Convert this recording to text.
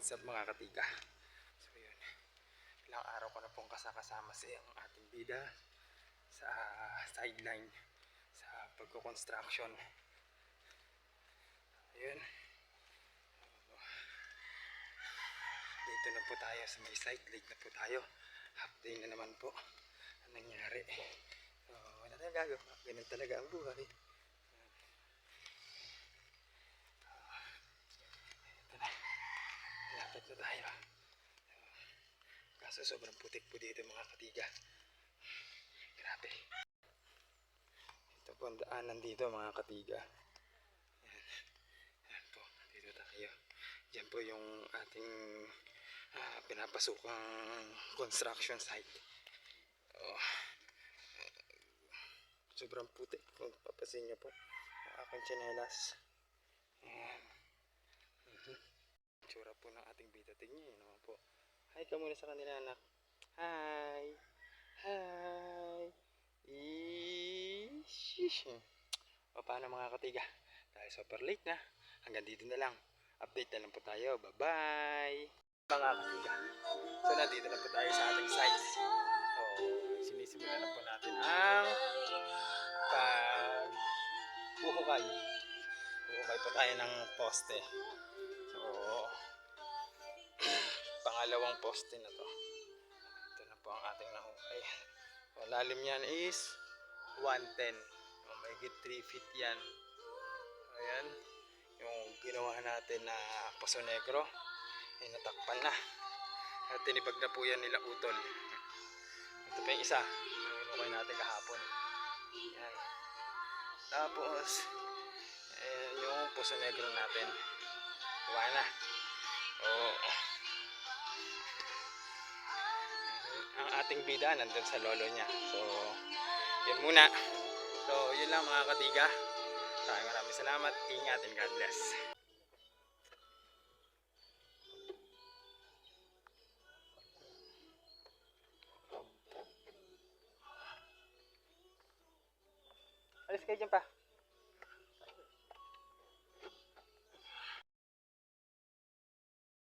What's up mga katiga? So yun, ilang araw ko na pong kasakasama sa ang ating bida sa sideline sa pagko-construction. Ayun. Dito na po tayo sa may site, late na po tayo. Half day na naman po ang nangyari. So, wala tayong gagawa. Ganun talaga ang buhay. Ito na. Tayo. Kaso sobrang putik po dito mga katiga. Grabe. Ito po ang daanan dito mga katiga. Yan. Yan po. Dito tayo. Yan po yung ating ah, pinapasukang construction site. Oh. Sobrang putik. Kung papasin niyo po. Ang aking tsinelas. Ayan. Mhm. Tsura po ng ating bida. Tingnan niyo naman po. Hi ka muna sa kanila anak. Hi. Hi. Ish. O paano mga katiga? Dahil super late na. Hanggang dito na lang. Update na lang po tayo. Bye-bye. Mga katiga. So nandito na po tayo sa ating site. So sinisimulan na po natin ang pag buhukay. Buhukay po tayo ng poste. So pangalawang poste na to. Ito na po ang ating nahukay. So, lalim yan is 110. O, may 3 feet yan. Ayan. Yung ginawa natin na Poso Negro. Ay natakpan na. At tinibag na po yan nila utol. Ito pa yung isa. Nunukay natin kahapon. Yan. Tapos, eh, yung Poso Negro natin. Gawa na. Oo. Ating bida nandun sa lolo niya. So, yun muna. So, yun lang mga katiga. Maraming maraming salamat. Ingat and God bless. Alis kayo dyan pa.